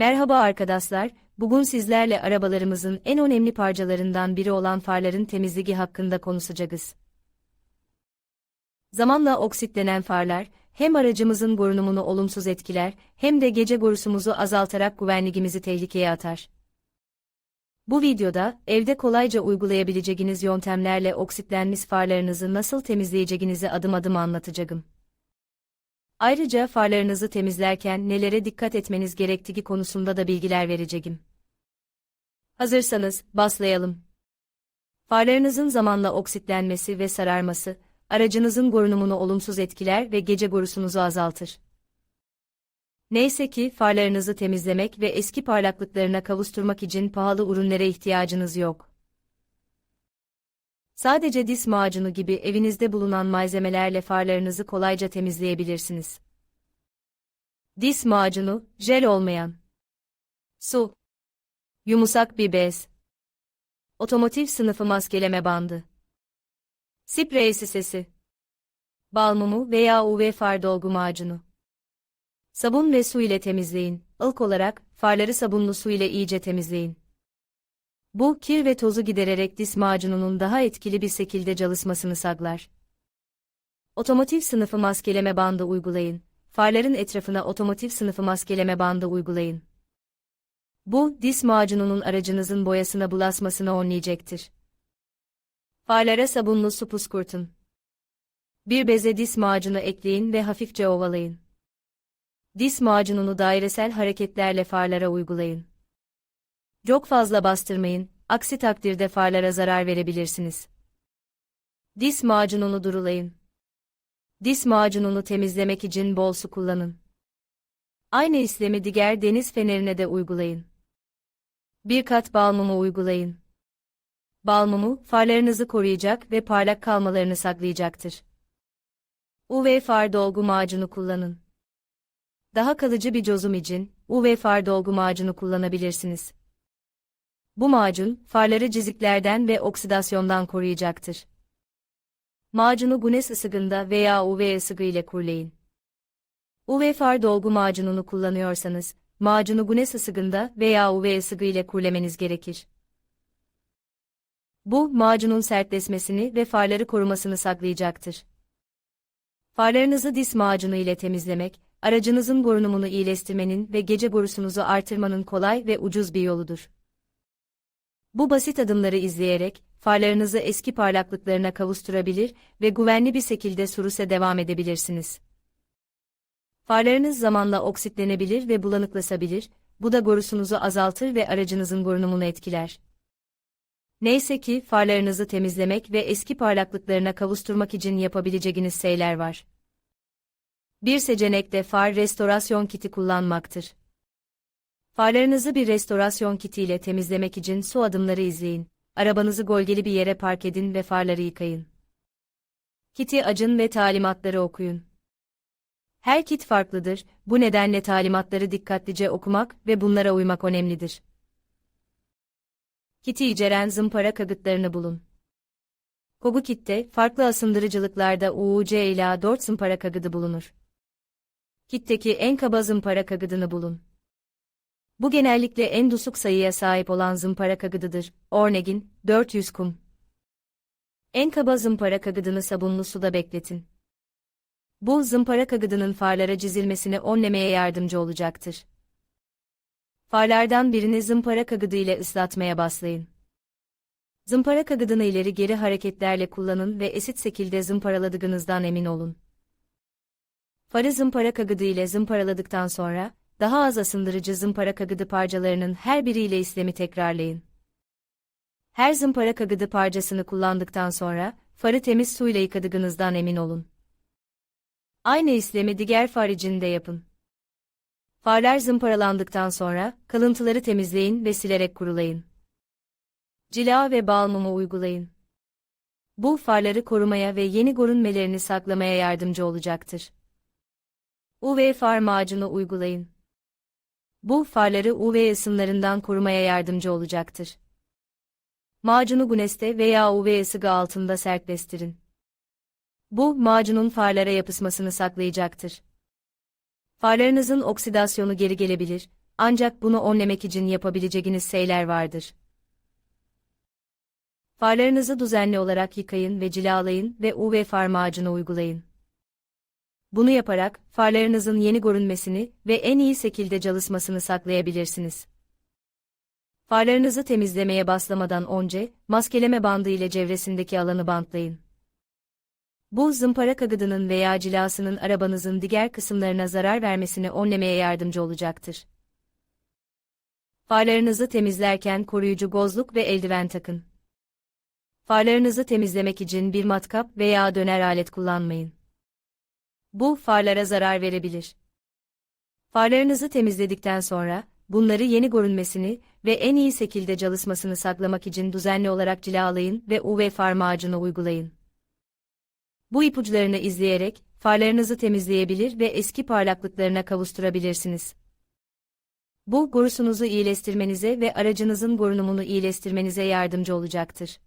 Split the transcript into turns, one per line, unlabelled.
Merhaba arkadaşlar, bugün sizlerle arabalarımızın en önemli parçalarından biri olan farların temizliği hakkında konuşacağız. Zamanla oksitlenen farlar, hem aracımızın görünümünü olumsuz etkiler, hem de gece görüşümüzü azaltarak güvenliğimizi tehlikeye atar. Bu videoda, evde kolayca uygulayabileceğiniz yöntemlerle oksitlenmiş farlarınızı nasıl temizleyeceğinizi adım adım anlatacağım. Ayrıca farlarınızı temizlerken nelere dikkat etmeniz gerektiği konusunda da bilgiler vereceğim. Hazırsanız, başlayalım. Farlarınızın zamanla oksitlenmesi ve sararması, aracınızın görünümünü olumsuz etkiler ve gece görüşünüzü azaltır. Neyse ki farlarınızı temizlemek ve eski parlaklıklarına kavuşturmak için pahalı ürünlere ihtiyacınız yok. Sadece diş macunu gibi evinizde bulunan malzemelerle farlarınızı kolayca temizleyebilirsiniz. Diş macunu, jel olmayan. Su. Yumuşak bir bez. Otomotiv sınıfı maskeleme bandı. Sprey sisesi. Bal mumu veya UV far dolgu macunu. Sabun ve su ile temizleyin. İlk olarak, farları sabunlu su ile iyice temizleyin. Bu, kir ve tozu gidererek diş macununun daha etkili bir şekilde çalışmasını sağlar. Otomotiv sınıfı maskeleme bandı uygulayın. Farların etrafına otomotiv sınıfı maskeleme bandı uygulayın. Bu, diş macununun aracınızın boyasına bulaşmasını önleyecektir. Farlara sabunlu su püskürtün. Bir beze diş macunu ekleyin ve hafifçe ovalayın. Diş macununu dairesel hareketlerle farlara uygulayın. Çok fazla bastırmayın, aksi takdirde farlara zarar verebilirsiniz. Diş macununu durulayın. Diş macununu temizlemek için bol su kullanın. Aynı işlemi diğer deniz fenerine de uygulayın. Bir kat bal mumu uygulayın. Bal mumu, farlarınızı koruyacak ve parlak kalmalarını saklayacaktır. UV far dolgu macunu kullanın. Daha kalıcı bir çözüm için, UV far dolgu macunu kullanabilirsiniz. Bu macun, farları ciziklerden ve oksidasyondan koruyacaktır. Macunu güneş ısıgında veya UV ısıgı ile kurlayın. UV far dolgu macununu kullanıyorsanız, macunu güneş ısıgında veya UV ısıgı ile kurlemeniz gerekir. Bu, macunun sertleşmesini ve farları korumasını sağlayacaktır. Farlarınızı diş macunu ile temizlemek, aracınızın görünümünü iyileştirmenin ve gece borusunuzu artırmanın kolay ve ucuz bir yoludur. Bu basit adımları izleyerek, farlarınızı eski parlaklıklarına kavuşturabilir ve güvenli bir şekilde suruse devam edebilirsiniz. Farlarınız zamanla oksitlenebilir ve bulanıklaşabilir, bu da gorusunuzu azaltır ve aracınızın görünümünü etkiler. Neyse ki farlarınızı temizlemek ve eski parlaklıklarına kavuşturmak için yapabileceğiniz şeyler var. Bir seçenek de far restorasyon kiti kullanmaktır. Farlarınızı bir restorasyon kitiyle temizlemek için su adımları izleyin. Arabanızı gölgeli bir yere park edin ve farları yıkayın. Kiti açın ve talimatları okuyun. Her kit farklıdır, bu nedenle talimatları dikkatlice okumak ve bunlara uymak önemlidir. Kiti içeren zımpara kagıtlarını bulun. Kogu kitte, farklı asındırıcılıklarda UUC ila 4 zımpara kagıdı bulunur. Kitteki en kaba zımpara kagıdını bulun. Bu genellikle en düşük sayıya sahip olan zımpara kagıdıdır. Ornegin, 400 kum. En kaba zımpara kagıdını sabunlu suda bekletin. Bu zımpara kagıdının farlara çizilmesini önlemeye yardımcı olacaktır. Farlardan birini zımpara kagıdı ile ıslatmaya başlayın. Zımpara kagıdını ileri geri hareketlerle kullanın ve esit şekilde zımparaladığınızdan emin olun. Farı zımpara kagıdı ile zımparaladıktan sonra, daha az asındırıcı zımpara kagıdı parçalarının her biriyle işlemi tekrarlayın. Her zımpara kagıdı parçasını kullandıktan sonra, farı temiz suyla yıkadığınızdan emin olun. Aynı işlemi diğer far için de yapın. Farlar zımparalandıktan sonra, kalıntıları temizleyin ve silerek kurulayın. Cila ve bal mumu uygulayın. Bu farları korumaya ve yeni görünmelerini saklamaya yardımcı olacaktır. UV far macunu uygulayın. Bu farları UV ısınlarından korumaya yardımcı olacaktır. Macunu güneşte veya UV ısıgı altında sertleştirin. Bu, macunun farlara yapışmasını saklayacaktır. Farlarınızın oksidasyonu geri gelebilir, Ancak bunu önlemek için yapabileceğiniz şeyler vardır. Farlarınızı düzenli olarak yıkayın ve cilalayın ve UV far macunu uygulayın. Bunu yaparak farlarınızın yeni görünmesini ve en iyi şekilde çalışmasını saklayabilirsiniz. Farlarınızı temizlemeye başlamadan önce maskeleme bandı ile çevresindeki alanı bantlayın. Bu zımpara kagıdının veya cilasının arabanızın diğer kısımlarına zarar vermesini önlemeye yardımcı olacaktır. Farlarınızı temizlerken koruyucu gozluk ve eldiven takın. Farlarınızı temizlemek için bir matkap veya döner alet kullanmayın. Bu farlara zarar verebilir. Farlarınızı temizledikten sonra, bunları yeni görünmesini ve en iyi şekilde çalışmasını saklamak için düzenli olarak cilalayın ve UV far macunu uygulayın. Bu ipuçlarını izleyerek, farlarınızı temizleyebilir ve eski parlaklıklarına kavuşturabilirsiniz. Bu, gurusunuzu iyileştirmenize ve aracınızın görünümünü iyileştirmenize yardımcı olacaktır.